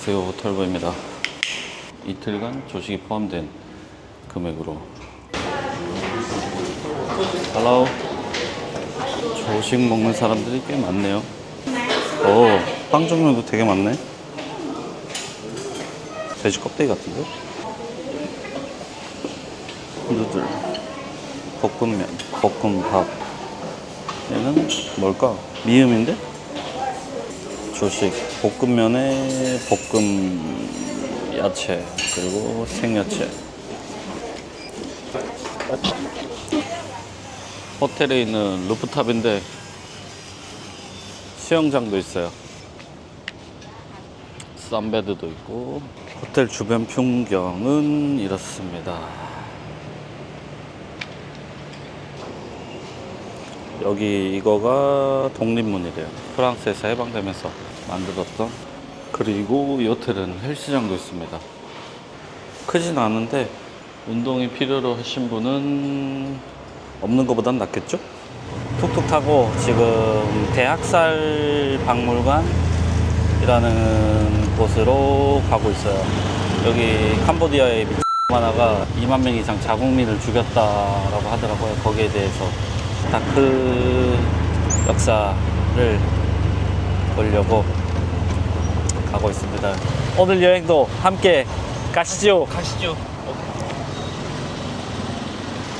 안녕하세요. 호텔부입니다. 이틀간 조식이 포함된 금액으로. Hello. 조식 먹는 사람들이 꽤 많네요. 오빵 종류도 되게 많네. 돼지 껍데기 같은데? 누들. 볶음면 볶음밥. 얘는 뭘까? 미음인데? 조식 볶음면에 볶음 야채 그리고 생야채. 호텔에 있는 루프탑인데 수영장도 있어요. 썬베드도 있고 호텔 주변 풍경은 이렇습니다. 여기 이거가 독립문이래요. 프랑스에서 해방되면서 만들었던. 그리고 이 호텔은 헬스장도 있습니다. 크진 않은데 운동이 필요로 하신 분은 없는 것보단 낫겠죠? 툭툭 타고 지금 대학살 박물관이라는 곳으로 가고 있어요. 여기 캄보디아의 하나가 2만 명 이상 자국민을 죽였다라고 하더라고요. 거기에 대해서 다크 역사를 보려고 가고 있습니다. 오늘 여행도 함께 가시죠. 가시죠.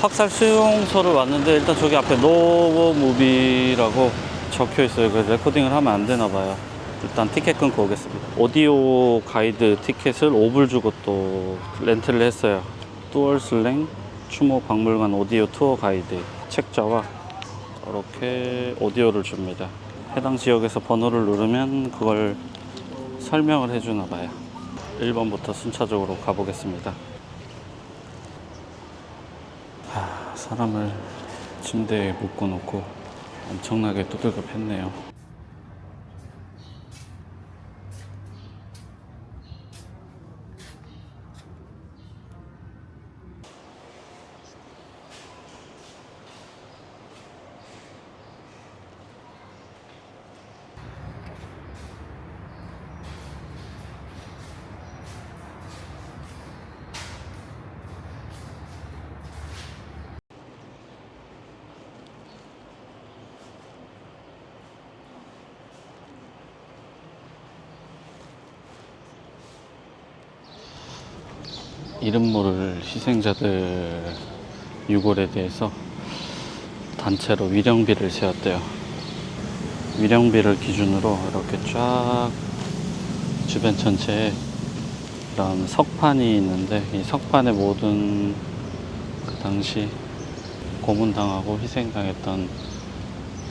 학살 수용소를 왔는데 일단 저기 앞에 노 무비라고 적혀 있어요. 그래서 레코딩을 하면 안 되나 봐요. 일단 티켓 끊고 오겠습니다. 오디오 가이드 티켓을 5불 주고 또 렌트를 했어요. 뚜얼슬랭 추모 박물관 오디오 투어 가이드 책자와 이렇게 오디오를 줍니다. 해당 지역에서 번호를 누르면 그걸 설명을 해주나 봐요. 1번부터 순차적으로 가보겠습니다. 하, 사람을 침대에 묶어놓고 엄청나게 두들겨 팼네요. 이름 모를 희생자들 유골에 대해서 단체로 위령비를 세웠대요. 위령비를 기준으로 이렇게 쫙 주변 전체에 이런 석판이 있는데 이 석판에 모든 그 당시 고문당하고 희생당했던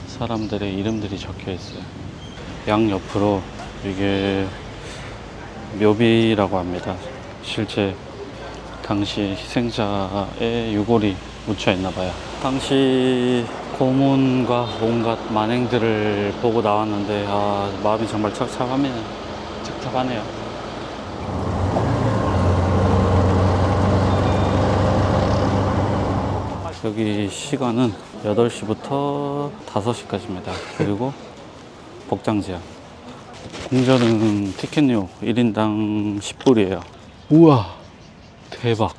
사람들의 이름들이 적혀 있어요. 양 옆으로 이게 묘비라고 합니다. 실제 당시 희생자의 유골이 묻혀 있나 봐요. 당시 고문과 온갖 만행들을 보고 나왔는데 아, 마음이 정말 찹찹하네요. 찹찹하네요. 여기 시간은 8시부터 5시까지입니다. 그리고 복장 제한. 공전은 티켓료 1인당 10불이에요. 우와! 대박.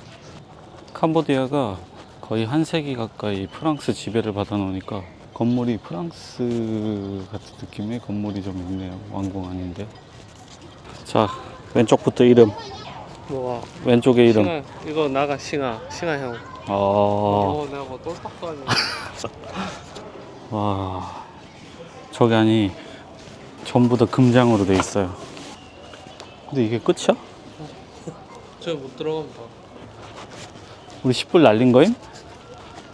캄보디아가 거의 한 세기 가까이 프랑스 지배를 받아 놓으니까 건물이 프랑스 같은 느낌의 건물이 좀 있네요. 왕궁 아닌데. 자, 왼쪽부터 이름. 뭐가? 왼쪽에 이름. 싱아 이거 나가 싱아 싱아 형. 어, 어 내가 뭐 똘팍도 아니고. 와. 저기 아니, 전부 다 금장으로 돼 있어요. 근데 이게 끝이야? 저 못 들어간다. 우리 10불 날린 거임?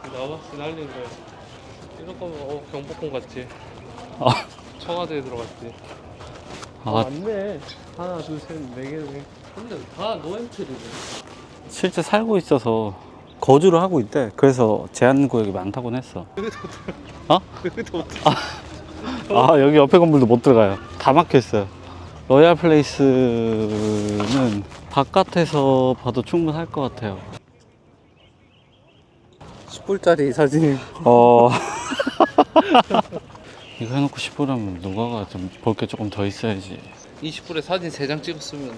나봤을 날린 거야. 이럴 거면 어 경복궁 같지. 아, 청와대에 들어갔지. 아, 아, 맞네. 하나 둘셋네 개네. 근데 다 노엔트리네. 실제 살고 있어서 거주를 하고 있대. 그래서 제한 구역이 많다고 했어. 어? 여기도 어떻게? 아 여기 옆에 건물도 못 들어가요. 다 막혀 있어요. 로얄 플레이스는 바깥에서 봐도 충분할 것 같아요. 10불짜리 사진이. 어. 이거 해놓고 10불 하면 누가가 좀 볼 게 조금 더 있어야지. 20불에 사진 3장 찍었으면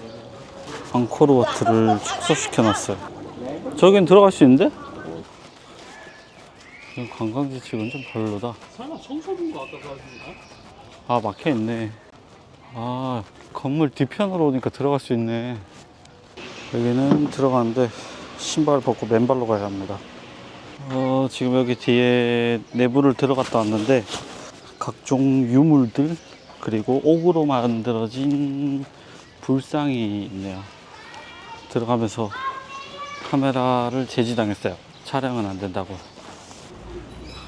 앙코르워트를 축소시켜놨어요. 저긴 들어갈 수 있는데? 이 관광지 측은 좀 별로다. 설마 청소부인 거 아까 사진이나? 아 막혀있네. 아 건물 뒤편으로 오니까 들어갈 수 있네. 여기는 들어가는데 신발 벗고 맨발로 가야 합니다. 어, 지금 여기 뒤에 내부를 들어갔다 왔는데 각종 유물들 그리고 옥으로 만들어진 불상이 있네요. 들어가면서 카메라를 제지당했어요. 촬영은 안 된다고.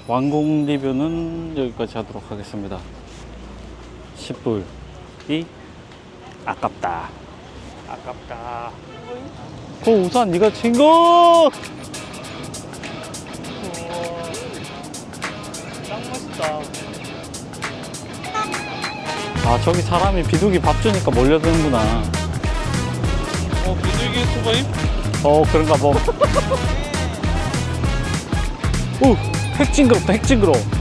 완공 리뷰는 여기까지 하도록 하겠습니다. 10불이 아깝다. 아깝다. 그 우산 네가 친 거! 짱 맛있다. 아 저기 사람이 비둘기 밥 주니까 몰려드는구나. 어, 비둘기 유튜버임? 어 그런가 뭐. 오, 핵 징그럽다, 핵 징그러. 몇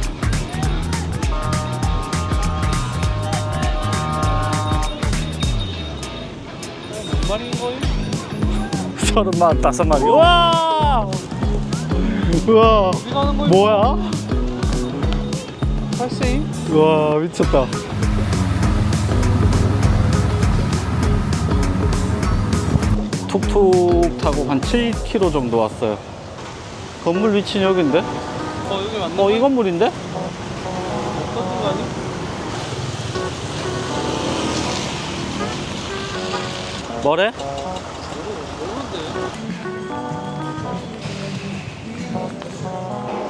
서른 마리, 다섯 마리. 우와! 우와? 뭐야? 팔세임? 우와, 미쳤다. 툭툭 타고 한 7km 정도 왔어요. 건물 위치는 여긴데? 어, 여기 맞는 어, 거임? 이 건물인데? 어떤 거 아니? 뭐래?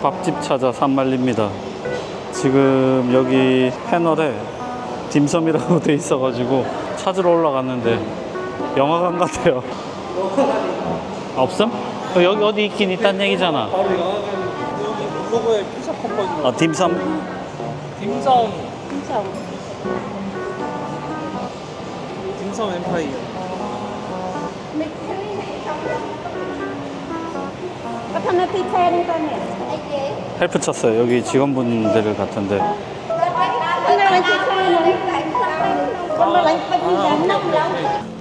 밥집 찾아 산말립니다. 지금 여기 패널에 딤섬이라고 돼 있어가지고 찾으러 올라갔는데 영화관 같아요. 없음? 어, 여기 어디 있긴 있단 얘기잖아. 바로 영화관 여기 문로고에 피자 컴퍼니 아, 딤섬? 딤섬 딤섬 엠파이어 헬프 쳤어요. 여기 직원분들 같은데.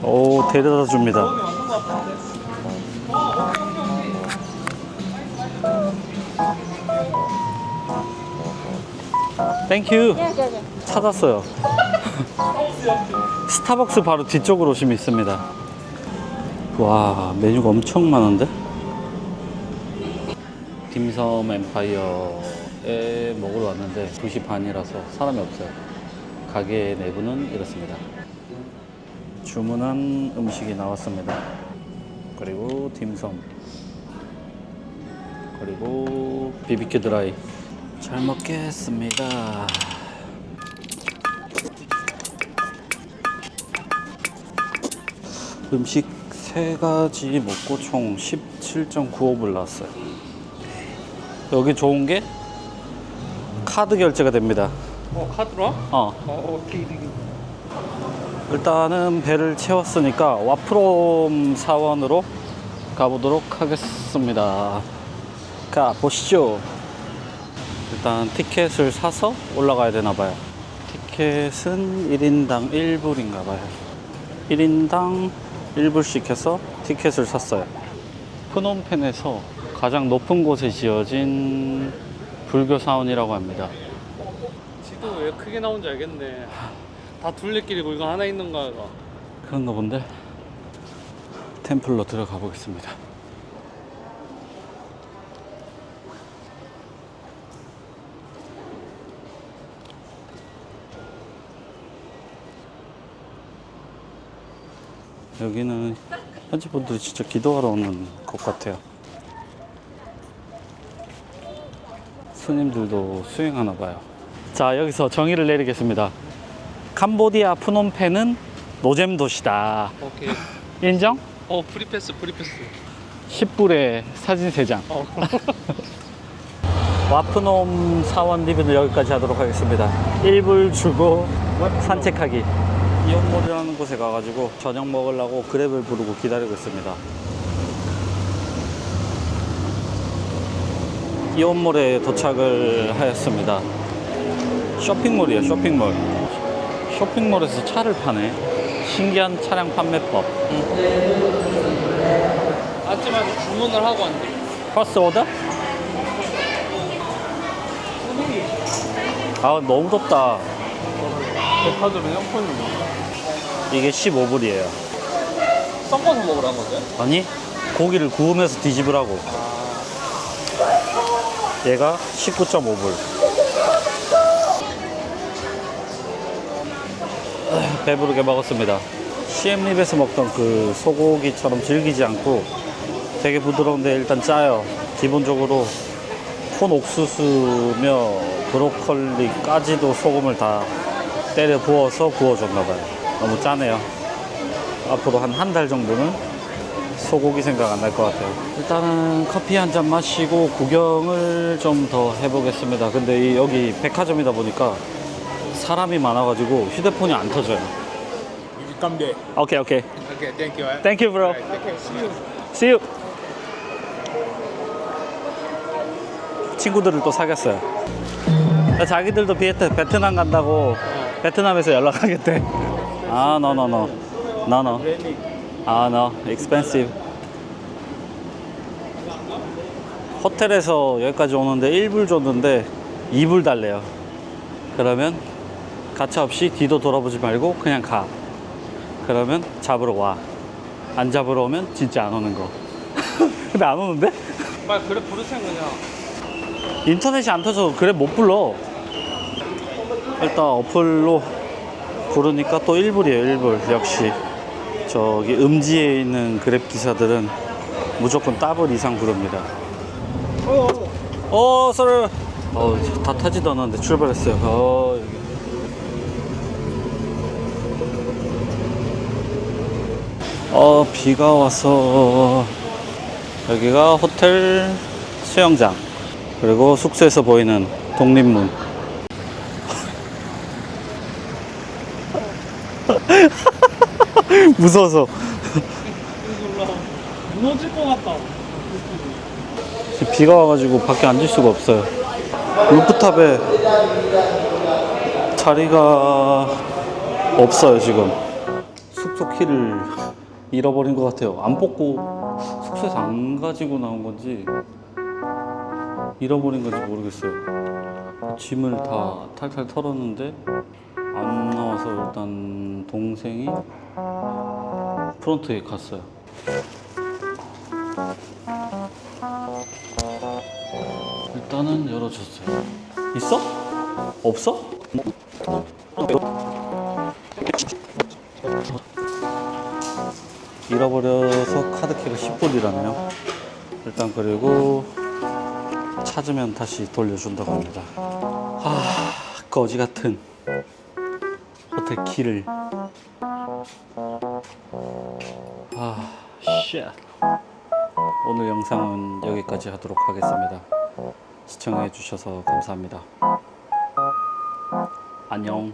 오, 데려다 줍니다. 땡큐. dạ dạ dạ 찾았어요. 스타벅스 바로 뒤쪽으로 오시면 있습니다. 와, 메뉴가 엄청 많은데? 딤섬 엠파이어에 먹으러 왔는데 2시 반이라서 사람이 없어요. 가게 내부는 이렇습니다. 주문한 음식이 나왔습니다. 그리고 딤섬. 그리고 비비큐 드라이. 잘 먹겠습니다. 음식 세 가지 먹고 총 17.95불 나왔어요. 여기 좋은 게 카드 결제가 됩니다. 어 카드로? 와? 어, 어 오케이 일단은 배를 채웠으니까 와프롬 사원으로 가보도록 하겠습니다. 가 보시죠. 일단 티켓을 사서 올라가야 되나 봐요. 티켓은 1인당 1불인가 봐요. 1인당 1불씩 해서 티켓을 샀어요. 프놈펜에서 가장 높은 곳에 지어진 불교 사원이라고 합니다. 지도 왜 크게 나온지 알겠네 다 둘레길이 물건 하나 있는가 봐 그런가 본데 템플로 들어가 보겠습니다. 여기는 현지 분들이 진짜 기도하러 오는 곳 같아요. 스님들도 수행하나 봐요. 자, 여기서 정의를 내리겠습니다. 캄보디아 프놈펜은 노잼 도시다. 오케이 인정? 어 프리패스 프리패스 10불에 사진 3장. 어 와프놈 사원 리뷰는 여기까지 하도록 하겠습니다. 1불 주고 산책하기. 이온몰이라는 곳에 가가지고 저녁 먹으려고 그랩을 부르고 기다리고 있습니다. 이온몰에 도착을 하였습니다. 쇼핑몰이에요, 쇼핑몰. 쇼핑몰에서 차를 파네. 신기한 차량 판매법. 말고 주문을 하고 앉아. 퍼스트 오더? 아 너무 덥다. 백화점에 형편이 이게 15불이에요. 섞어서 먹으라는 건데? 아니 고기를 구우면서 뒤집으라고. 얘가 19.5불. 배부르게 먹었습니다. CM립에서 먹던 그 소고기처럼 질기지 않고 되게 부드러운데 일단 짜요. 기본적으로 콘 옥수수며 브로콜리까지도 소금을 다 때려 부어서 구워줬나봐요. 너무 짜네요. 앞으로 한 한 달 정도는 소고기 생각 안 날 것 같아요. 일단은 커피 한 잔 마시고 구경을 좀 더 해보겠습니다. 근데 이 여기 백화점이다 보니까 사람이 많아가지고 휴대폰이 안 터져요. You come there. 오케이 오케이. Okay, thank you. Eh? Thank you, bro. Alright, take care. See you. See you. 친구들을 또 사귀었어요. 자기들도 비에트 베트남 간다고 베트남에서 연락하겠대. 아, no, no, no. No, no. 아, no. Expensive. 호텔에서 여기까지 오는데 1불 줬는데 2불 달래요. 그러면 가차 없이 뒤도 돌아보지 말고 그냥 가. 그러면 잡으러 와. 안 잡으러 오면 진짜 안 오는 거. 근데 안 오는데? 빨리 그래 부르세요 그냥. 인터넷이 안 터져서 그래 못 불러. 일단 어플로 부르니까 또 1불이에요, 1불. 역시. 저기 음지에 있는 그랩 기사들은 무조건 더블 이상 부릅니다. 어, 썰. 어, 다 타지도 않았는데 출발했어요. 어, 여기. 어, 비가 와서 여기가 호텔 수영장 그리고 숙소에서 보이는 독립문 무서워서. 무너질 것 같다. 비가 와가지고 밖에 앉을 수가 없어요. 루프탑에 자리가 없어요 지금. 숙소 키를 잃어버린 것 같아요. 안 뽑고 숙소에서 안 가지고 나온 건지 잃어버린 건지 모르겠어요. 짐을 다 탈탈 털었는데 안 나와서 일단 동생이 프론트에 갔어요 일단은 열어줬어요. 있어? 없어? 잃어버려서 카드키가 10불이라네요. 일단 그리고 찾으면 다시 돌려준다고 합니다. 아, 거지 같은 호텔 키를. 아, 쉣. 오늘 영상은 여기까지 하도록 하겠습니다. 시청해 주셔서 감사합니다. 안녕.